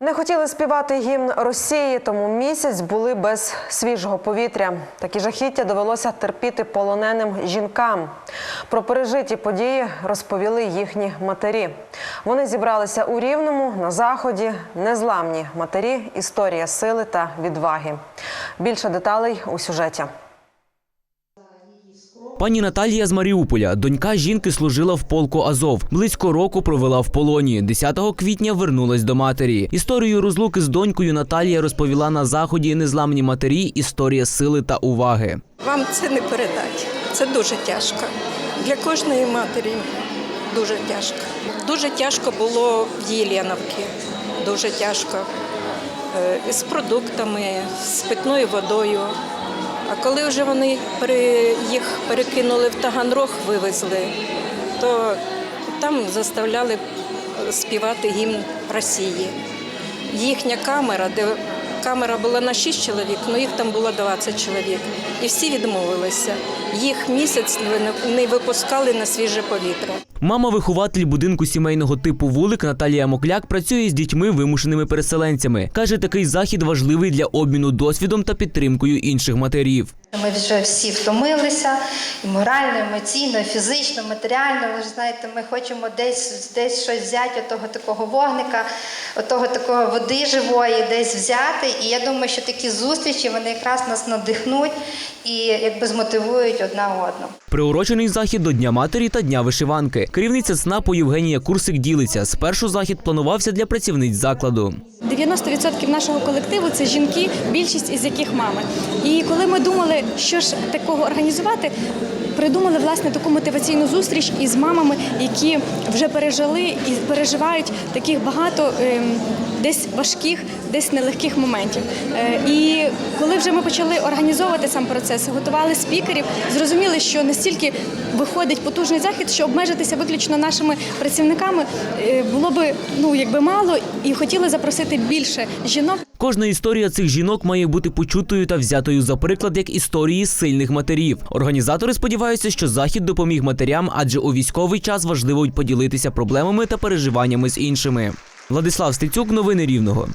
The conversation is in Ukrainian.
Не хотіли співати гімн Росії, тому місяць були без свіжого повітря. Такі жахіття довелося терпіти полоненим жінкам. Про пережиті події розповіли їхні матері. Вони зібралися у Рівному на заході. Незламні матері, історія сили та відваги. Більше деталей у сюжеті. Пані Наталія з Маріуполя, донька жінки, служила в полку Азов. Близько року провела в полоні. 10 квітня вернулась до матері. Історію розлуки з донькою Наталія розповіла на заході незламні матері. Історія сили та уваги. Вам це не передати. Це дуже тяжко. Для кожної матері дуже тяжко. Дуже тяжко було в Єленовці. Дуже тяжко. Е, З продуктами, з питною водою. А коли вже вони їх перекинули в Таганрог, вивезли, то там заставляли співати гімн Росії. Їхня камера, де камера була на 6 чоловік, але їх там було 20 чоловік. І всі відмовилися. Їх місяць не випускали на свіже повітря. Мама вихователь будинку сімейного типу вулик Наталія Мокляк працює з дітьми вимушеними переселенцями. каже, такий захід важливий для обміну досвідом та підтримкою інших матерів. Ми вже всі втомилися і морально, і емоційно, і фізично, матеріально. Ви ж знаєте, ми хочемо десь десь щось взяти, отого такого вогника, отого такого води живої, десь взяти. І я думаю, що такі зустрічі вони якраз нас надихнуть і якби змотивують одна одну. Приурочений захід до Дня матері та Дня вишиванки. Керівниця ЦНАПу Євгенія Курсик ділиться. Спершу захід планувався для працівниць закладу. 90% нашого колективу це жінки, більшість із яких мами. І коли ми думали, що ж такого організувати, придумали власне таку мотиваційну зустріч із мамами, які вже пережили і переживають таких багато ем, десь важких, десь нелегких моментів. Е, І коли вже ми почали організовувати сам процес, готували спікерів, зрозуміли, що настільки виходить потужний захід, що обмежитися виключно нашими працівниками е, було би ну якби мало, і хотіли запросити більше жінок. Кожна історія цих жінок має бути почутою та взятою за приклад як історії сильних матерів. Організатори сподіваються, що захід допоміг матерям, адже у військовий час важливо поділитися проблемами та переживаннями з іншими. Владислав Стецюк, новини Рівного.